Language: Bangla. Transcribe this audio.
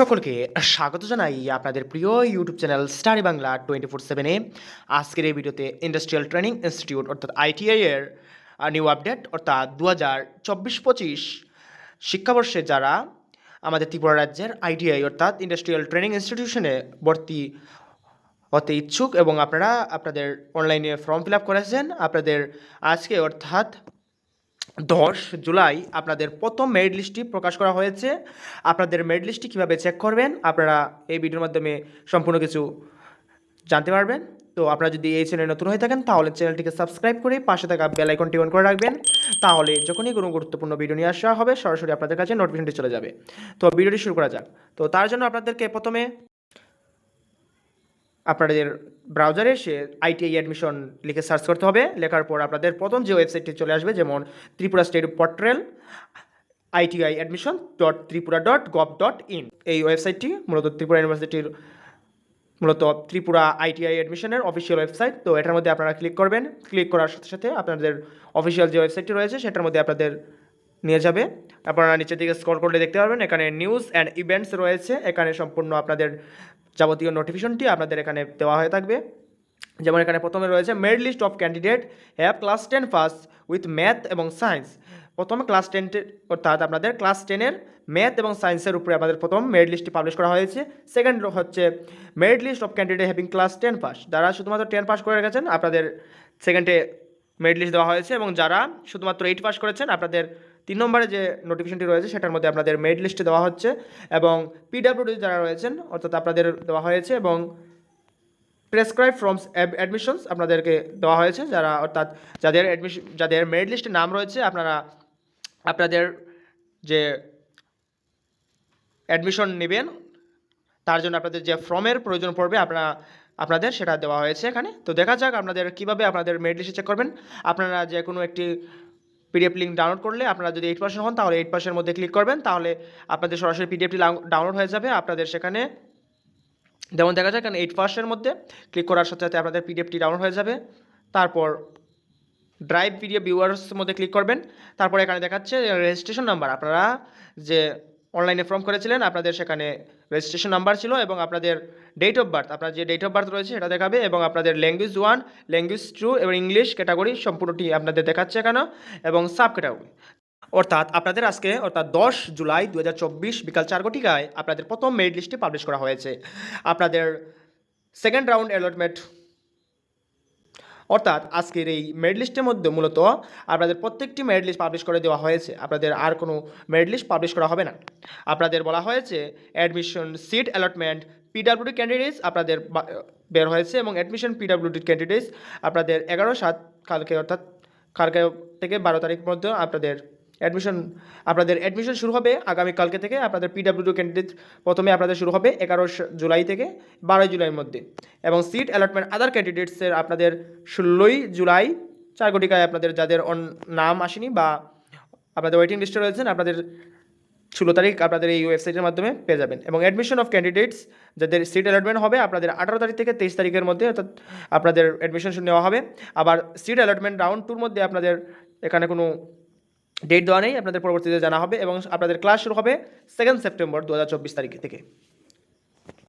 সকলকে স্বাগত জানাই আপনাদের প্রিয় YouTube channel study Bangla twenty four সেভেনে আজকের এই ভিডিওতে ইন্ডাস্ট্রিয়াল ট্রেনিং ইনস্টিটিউট অর্থাৎ আইটিআই এর নিউ আপডেট অর্থাৎ দু হাজার চব্বিশ পঁচিশ শিক্ষাবর্ষে যারা আমাদের ত্রিপুরা রাজ্যের আইটিআই অর্থাৎ ইন্ডাস্ট্রিয়াল ট্রেনিং ইনস্টিটিউশনে ভর্তি হতে ইচ্ছুক এবং আপনারা আপনাদের অনলাইনে ফর্ম ফিল আপ করেছেন। আপনাদের আজকে, অর্থাৎ দশ জুলাই আপনাদের প্রথম মেরিট লিস্টটি প্রকাশ করা হয়েছে। আপনাদের মেরিট লিস্টটি কীভাবে চেক করবেন? আপনারা এই ভিডিওর মাধ্যমে সম্পূর্ণ কিছু জানতে পারবেন। তো আপনারা যদি এই চ্যানেলে নতুন হয়ে থাকেন, তাহলে চ্যানেলটিকে সাবস্ক্রাইব করে পাশে থাকা বেল আইকনটি অন করে রাখবেন। তাহলে যখনই কোনো গুরুত্বপূর্ণ ভিডিও নিয়ে আসা হবে, সরাসরি আপনাদের কাছে নোটিফিকেশনটি চলে যাবে। তো ভিডিওটি শুরু করা যাক। তো তার জন্য আপনাদেরকে প্রথমে আপনাদের ব্রাউজারে এসে আইটিআই অ্যাডমিশন লিখে সার্চ করতে হবে। লেখার পর আপনাদের প্রথম যে ওয়েবসাইটটি চলে আসবে, যেমন Tripura state portal ITI admission dot Tripura dot gov dot in এই ওয়েবসাইটটি মূলত ত্রিপুরা ইউনিভার্সিটির মূলত ত্রিপুরা আইটিআই অ্যাডমিশনের অফিসিয়াল ওয়েবসাইট তো এটার মধ্যে আপনারা ক্লিক করবেন। ক্লিক করার সাথে সাথে আপনাদের অফিসিয়াল যে ওয়েবসাইটটি রয়েছে, সেটার মধ্যে আপনাদের নিয়ে যাবে। আপনারা নিচের দিকে স্ক্রল করলে দেখতে পারবেন, এখানে নিউজ অ্যান্ড ইভেন্টস রয়েছে। এখানে সম্পূর্ণ আপনাদের যাবতীয় নোটিফিকেশনটি আপনাদের এখানে দেওয়া হয়ে থাকবে। যেমন এখানে প্রথমে রয়েছে merit list of candidate have class ten pass with math এবং সায়েন্স প্রথমে ক্লাস টেন অর্থাৎ আপনাদের ক্লাস টেনের ম্যাথ এবং সায়েন্সের উপরে আমাদের প্রথম মেরিট লিস্টটি পাবলিশ করা হয়েছে। সেকেন্ড হচ্ছে merit list of candidate having class ten pass যারা শুধুমাত্র টেন পাস করে রেখেছেন আপনাদের সেকেন্ডে মেরিট লিস্ট দেওয়া হয়েছে এবং যারা শুধুমাত্র এইট পাস করেছেন, আপনাদের তিন নম্বরে যে নোটিফিকেশনটি রয়েছে সেটার মধ্যে আপনাদের মেরিট লিস্টে দেওয়া হচ্ছে এবং পিডাব্লিউডি যারা রয়েছেন, অর্থাৎ আপনাদের দেওয়া হয়েছে এবং প্রেসক্রাইব ফ্রমস অ্যাডমিশনস আপনাদেরকে দেওয়া হয়েছে, যারা অর্থাৎ যাদের অ্যাডমিশন যাদের মেরিট লিস্টে নাম রয়েছে, আপনারা আপনাদের যে অ্যাডমিশন নেবেন তার জন্য আপনাদের যে ফর্মের প্রয়োজন পড়বে, আপনারা, আপনাদের সেটা দেওয়া হয়েছে এখানে। তো দেখা যাক আপনাদের কীভাবে আপনাদের মেরিট লিস্টে চেক করবেন। আপনারা যে কোনো একটি পিডিএফ লিঙ্ক ডাউনলোড করলে আপনারা যদি এইট পার্সেন্ট হন, তাহলে এইট পার্সেন্টের মধ্যে ক্লিক করবেন, তাহলে আপনাদের সরাসরি পিডিএফটি ডাউনলোড হয়ে যাবে। আপনাদের সেখানে, যেমন দেখা কারণ এইট পার্সেন্টের মধ্যে ক্লিক করার সাথে সাথে আপনাদের পিডিএফটি ডাউনলোড হয়ে যাবে। তারপর ড্রাইভ পিডিএফ ভিউয়ার্স মধ্যে ক্লিক করবেন। তারপর এখানে দেখাচ্ছে রেজিস্ট্রেশন নাম্বার আপনারা যে অনলাইনে ফর্ম করেছিলেন। আপনাদের সেখানে রেজিস্ট্রেশন নাম্বার ছিল এবং আপনাদের ডেট অফ বার্থ আপনার যে ডেট অফ বার্থ রয়েছে সেটা দেখাবে এবং আপনাদের ল্যাঙ্গুয়েজ ওয়ান ল্যাঙ্গুয়েজ টু এবং ইংলিশ ক্যাটাগরি সম্পূর্ণটি আপনাদের দেখাচ্ছে এখানে এবং সাব ক্যাটাগরি অর্থাৎ আপনাদের আজকে, অর্থাৎ দশ জুলাই দুহাজার চব্বিশ বিকাল চার ঘটিকায় আপনাদের প্রথম মেরিট লিস্টটি পাবলিশ করা হয়েছে। আপনাদের সেকেন্ড রাউন্ড অ্যালটমেন্ট অর্থাৎ আজকের এই মেরিট লিস্টের মধ্যে মূলত আপনাদের প্রত্যেকটি মেরিট লিস্ট পাবলিশ করে দেওয়া হয়েছে। আপনাদের আর কোনো মেরিট লিস্ট পাবলিশ করা হবে না। আপনাদের বলা হয়েছে admission seat allotment PWD candidates আপনাদের বের হয়েছে এবং অ্যাডমিশন পিডাব্লিউডি ক্যান্ডিডেটস আপনাদের এগারো সাত কালকে অর্থাৎ কালকে থেকে বারো তারিখ মধ্যে আপনাদের অ্যাডমিশন আপনাদের অ্যাডমিশন শুরু হবে আগামী কালকে থেকে। আপনাদের পিডাব্লিউডি ক্যান্ডিডেট প্রথমে আপনাদের শুরু হবে এগারো জুলাই থেকে বারোই জুলাইয়ের মধ্যে। এবং সিট অ্যালটমেন্ট আদার ক্যান্ডিডেটসের আপনাদের ষোলোই জুলাই চার কোটিকায় আপনাদের যাদের অন নাম আসেনি বা আপনাদের ওয়েটিং লিস্টে রয়েছেন, আপনাদের ষোলো তারিখ আপনাদের এই ওয়েবসাইটের মাধ্যমে পেয়ে যাবেন। এবং অ্যাডমিশন অফ ক্যান্ডিডেটস যাদের সিট অ্যালটমেন্ট হবে আপনাদের আঠারো তারিখ থেকে তেইশ তারিখের মধ্যে, অর্থাৎ আপনাদের অ্যাডমিশন নেওয়া হবে। আবার সিট অ্যালটমেন্ট রাউন্ড টুর মধ্যে আপনাদের এখানে কোনো ডেট দেওয়া নেই, আপনাদের পরবর্তীতে জানা হবে এবং আপনাদের ক্লাস শুরু হবে সেকেন্ড সেপ্টেম্বর দু তারিখ থেকে।